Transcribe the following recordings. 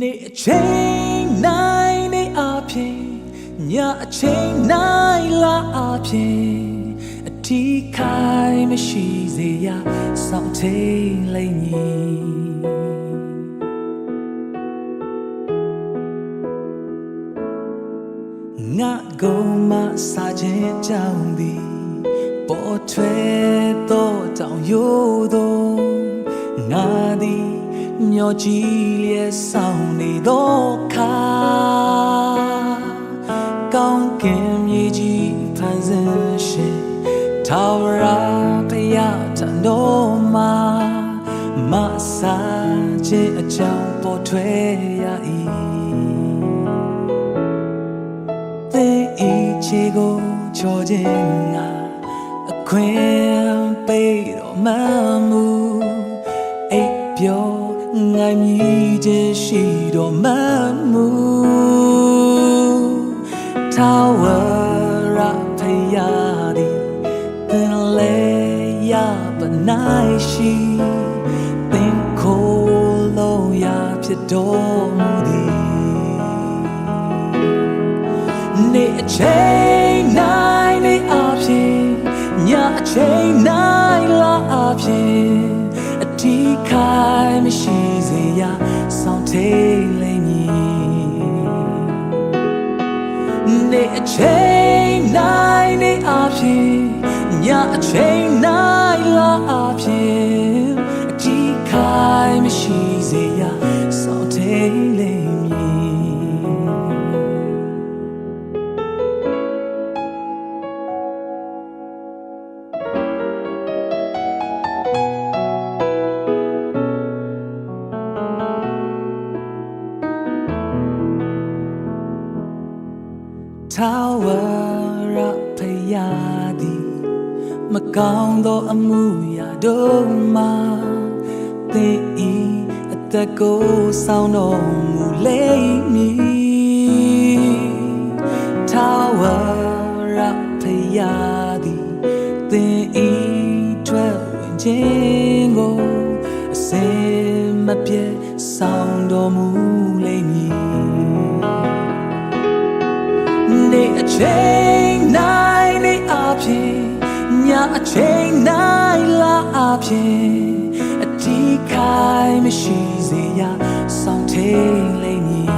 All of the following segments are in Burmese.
နေအချိန်နိုင်နေအဖြစ်ညအချိန်နိုင်လာအဖြစ်အထီးခိုင်မရှိစေရစောင့်ထိန်လိမ့်မည်ငါကုံမစာခြင်းကြောင့်သည်ပေါ်ထွယ်သောတောင်ရိုးသောငါသည် မျောကြည့်လျက်ဆောင်နေသောခါကောင်းကင်မြေကြီးဖန်ဆင်းရှင်ထာဝရဘုရားတန်တော်မှာမဆာခြင်းအကြောင်းပေါ်ထွယ်ရ၏သင်ဤချေကိုချောခြင်းငါအခွင့်ပေးတော်မှမူ ခြင်းရှိတော်မှမူထာဝရဖယားသည်သင်လေရပနိုင်ရှိသင်ခိုးလုံးရာဖြစ်တော်မူသည်နေအချိန်နိုင်နေအဖြစ်ညအချိန်နိုင်လာအဖြစ်အတီးခိုင်မရှိစေရစော ချိန်နိုင်နေအဖြစ်ညအချိန်နိုင်လာအဖြစ် ထာဝရဖယားသည်မကောင်းသောအမှုရာတို့မှာသင်ဤအသက်ကိုဆောင်းတော်မူလိမ့်မည်ထာဝရဖယားသည်သင်ဤထွက်ဝင်ခြင်းကိုအစင်မပြတ်ဆောင်းတော်မူလိမ့်မ ချိန်နိုင်နေအဖြစ်ညအချိန်နိုင်လာအဖြစ်အတီးခိုင်မရှိစေရစောင့်ထိန်လိမ့်မည်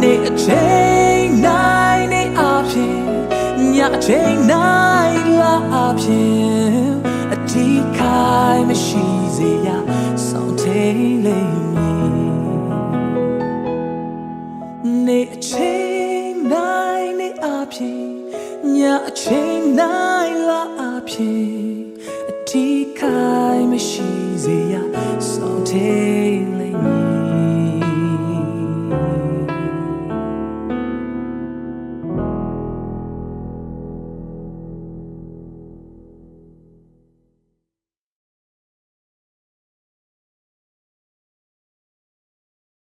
နေအချိန်နိုင်နေအဖြစ်ညအချိန်နိုင်လာအဖြစ်အတီးခိုင် ချိန်နိုင်နေအဖြစ်ညအချိန်နိုင်လာအဖြစ်အတီးခိုင်မရှိ